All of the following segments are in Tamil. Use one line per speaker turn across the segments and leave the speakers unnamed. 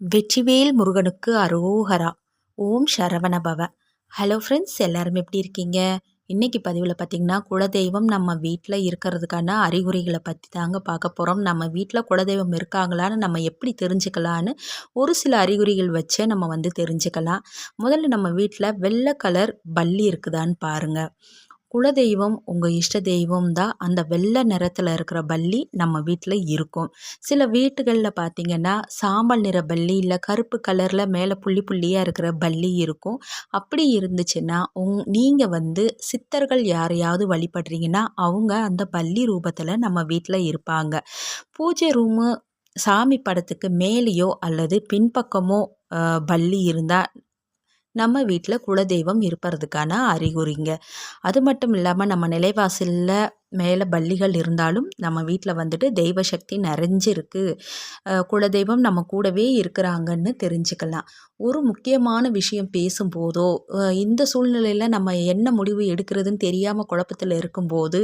வெற்றிவேல் முருகனுக்கு அரோகரா. ஓம் சரவணபவ. ஹலோ ஃப்ரெண்ட்ஸ் எல்லாரும் எப்படி இருக்கீங்க? இன்றைக்கி பதிவில் பார்த்திங்கன்னா குலதெய்வம் நம்ம வீட்டில் இருக்கிறதுக்கான அறிகுறிகளை பற்றி தாங்க பார்க்க போகிறோம் நம்ம வீட்டில் குலதெய்வம் இருக்காங்களான்னு நம்ம எப்படி தெரிஞ்சுக்கலான்னு ஒரு சில அறிகுறிகள் வச்சே நம்ம வந்து தெரிஞ்சுக்கலாம். முதல்ல நம்ம வீட்டில் வெள்ளை கலர் பல்லி இருக்குதான்னு பாருங்கள் குலதெய்வம் உங்கள் இஷ்ட தெய்வம் தான் அந்த வெள்ளை நிறத்தில் இருக்கிற பல்லி நம்ம வீட்டில் இருக்கும். சில வீட்டுகளில் பார்த்திங்கன்னா சாம்பல் நிற பல்லி இல்லை கருப்பு கலரில் மேலே புள்ளி புள்ளியாக இருக்கிற பல்லி இருக்கும். அப்படி இருந்துச்சுன்னா உங் நீங்கள் வந்து சித்தர்கள் யாரையாவது வழிபடுறீங்கன்னா அவங்க அந்த பல்லி ரூபத்தில் நம்ம வீட்டில் இருப்பாங்க. பூஜை ரூமு சாமி படத்துக்கு மேலேயோ அல்லது பின்பக்கமோ பல்லி இருந்தால் நம்ம வீட்டில் குலதெய்வம் இருப்பதுக்கான அறிகுறிங்க. அது மட்டும் இல்லாமல் நம்ம நிலைவாசலில் மேலே பள்ளிகள் இருந்தாலும் நம்ம வீட்டில் வந்துட்டு தெய்வ சக்தி நிறைஞ்சிருக்கு. குலதெய்வம் நம்ம கூடவே இருக்கிறாங்கன்னு தெரிஞ்சுக்கலாம். ஒரு முக்கியமான விஷயம் பேசும்போதோ இந்த சூழ்நிலையில் நம்ம என்ன முடிவு எடுக்கிறதுன்னு தெரியாமல் குழப்பத்தில் இருக்கும்போது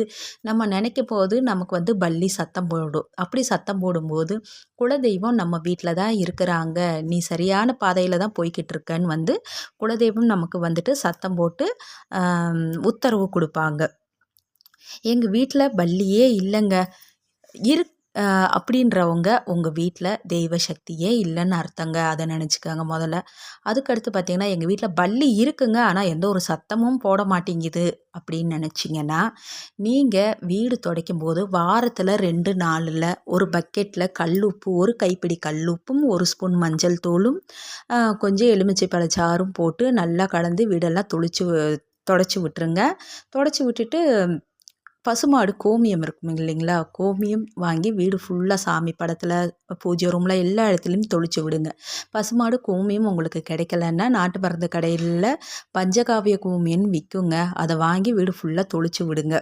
நம்ம நினைக்கும் போது நமக்கு வந்து பள்ளி சத்தம் போடும். அப்படி சத்தம் போடும்போது குலதெய்வம் நம்ம வீட்டில் தான் இருக்கிறாங்க. நீ சரியான பாதையில் தான் போய்கிட்டு இருக்கன்னு வந்து குலதெய்வம் நமக்கு வந்துட்டு சத்தம் போட்டு உத்தரவு கொடுப்பாங்க. எங்கள் வீட்டில் பல்லியே இல்லைங்க. இரு அப்படின்றவங்க உங்கள் வீட்டில் தெய்வ சக்தியே இல்லைன்னு அர்த்தங்க. அதை நினச்சிக்கோங்க முதல்ல. அதுக்கடுத்து பார்த்திங்கன்னா எங்கள் வீட்டில் பல்லி இருக்குங்க. ஆனால் எந்த ஒரு சத்தமும் போட மாட்டேங்குது அப்படின்னு நினச்சிங்கன்னா நீங்கள் வீடு துடைக்கும் போது வாரத்தில் ரெண்டு நாளில் ஒரு பக்கெட்டில் கல்லுப்பு ஒரு கைப்பிடி கல்லுப்பும் ஒரு ஸ்பூன் மஞ்சள் தூளும் கொஞ்சம் எலுமிச்சை பழச்சாரும் போட்டு நல்லா கலந்து வீடெல்லாம் துளிச்சு தொடச்சி விட்டுருங்க. தொடச்சி விட்டுட்டு பசுமாடு கோமியம் இருக்கும் இல்லைங்களா? கோமியம் வாங்கி வீடு ஃபுல்லாக சாமி படத்தில் பூஜை ரூமில் எல்லா இடத்துலையும் தொளிச்சு விடுங்க. பசுமாடு கோமியம் உங்களுக்கு கிடைக்கலன்னா நாட்டு மருந்து கடையில் பஞ்சகாவிய கோமியம்னு விற்குங்க அதை வாங்கி வீடு ஃபுல்லாக தொளிச்சு விடுங்க.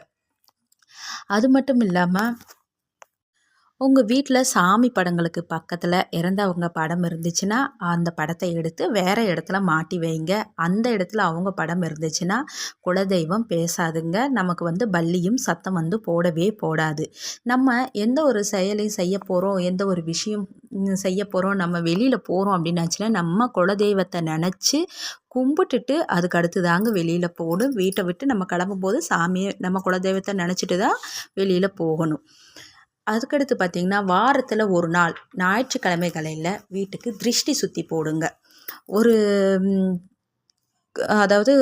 அது மட்டும் இல்லாமல் உங்கள் வீட்டில் சாமி படங்களுக்கு பக்கத்தில் இறந்தவங்க படம் இருந்துச்சுன்னா அந்த படத்தை எடுத்து வேறு இடத்துல மாட்டி வைங்க. அந்த இடத்துல அவங்க படம் இருந்துச்சுன்னா குலதெய்வம் பேசாதுங்க. நமக்கு வந்து பள்ளியும் சத்தம் வந்து போடவே போடாது. நம்ம எந்த ஒரு செயலையும் செய்ய போகிறோம் எந்த ஒரு விஷயம் செய்ய போகிறோம் நம்ம வெளியில் போகிறோம் அப்படின்னாச்சுன்னா நம்ம குலதெய்வத்தை நினச்சி கும்பிட்டுட்டு அதுக்கு அடுத்து தாங்க வெளியில் போகணும். வீட்டை விட்டு நம்ம கிளம்பும்போது சாமியை நம்ம குலதெய்வத்தை நினச்சிட்டு தான் வெளியில் போகணும். அதுக்கடுத்து பார்த்திங்கன்னா வாரத்தில் ஒரு நாள் ஞாயிற்றுக்கிழமைகளில் வீட்டுக்கு திருஷ்டி சுற்றி போடுங்க. ஒரு அதாவது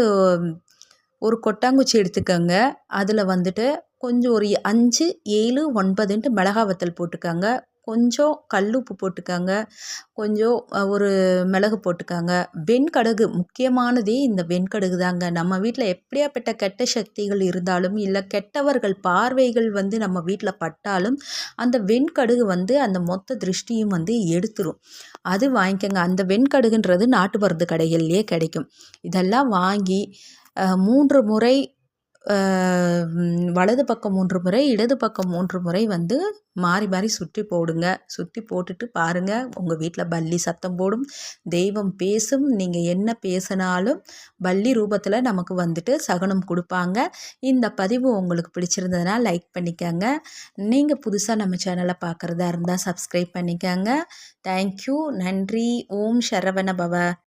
ஒரு கொட்டாங்குச்சி எடுத்துக்கோங்க. அதில் வந்துட்டு கொஞ்சம் ஒரு அஞ்சு ஏழு ஒன்பதுன்ட்டு மிளகா வத்தல் போட்டுக்கோங்க. கொஞ்சம் கல் உப்பு போட்டுக்காங்க. கொஞ்சம் ஒரு மிளகு போட்டுக்கோங்க. வெண்கடுகு முக்கியமானதே இந்த வெண்கடுகு தாங்க. நம்ம வீட்டில் எப்படியாப்பட்ட கெட்ட சக்திகள் இருந்தாலும் இல்லை கெட்டவர்கள் பார்வைகள் வந்து நம்ம வீட்டில் பட்டாலும் அந்த வெண்கடுகு வந்து அந்த மொத்த திருஷ்டியும் வந்து எடுத்துரும். அது வாங்கிக்கோங்க. அந்த வெண்கடுகுன்றது நாட்டு மருந்து கடைகள்லேயே கிடைக்கும். இதெல்லாம் வாங்கி மூன்று முறை வலது பக்கம் மூன்று முறை இடது பக்கம் மூன்று முறை வந்து மாறி மாறி சுற்றி போடுங்க. சுற்றி போட்டுட்டு பாருங்கள் உங்கள் வீட்டில் பல்லி சத்தம் போடும். தெய்வம் பேசும். நீங்கள் என்ன பேசினாலும் பல்லி ரூபத்தில் நமக்கு வந்துட்டு சகனம் கொடுப்பாங்க. இந்த பதிவு உங்களுக்கு பிடிச்சிருந்ததுன்னா லைக் பண்ணிக்கோங்க. நீங்கள் புதுசாக நம்ம சேனலை பார்க்குறதா இருந்தால் சப்ஸ்கிரைப் பண்ணிக்கோங்க. தேங்க்யூ நன்றி. ஓம் சரவண பவ.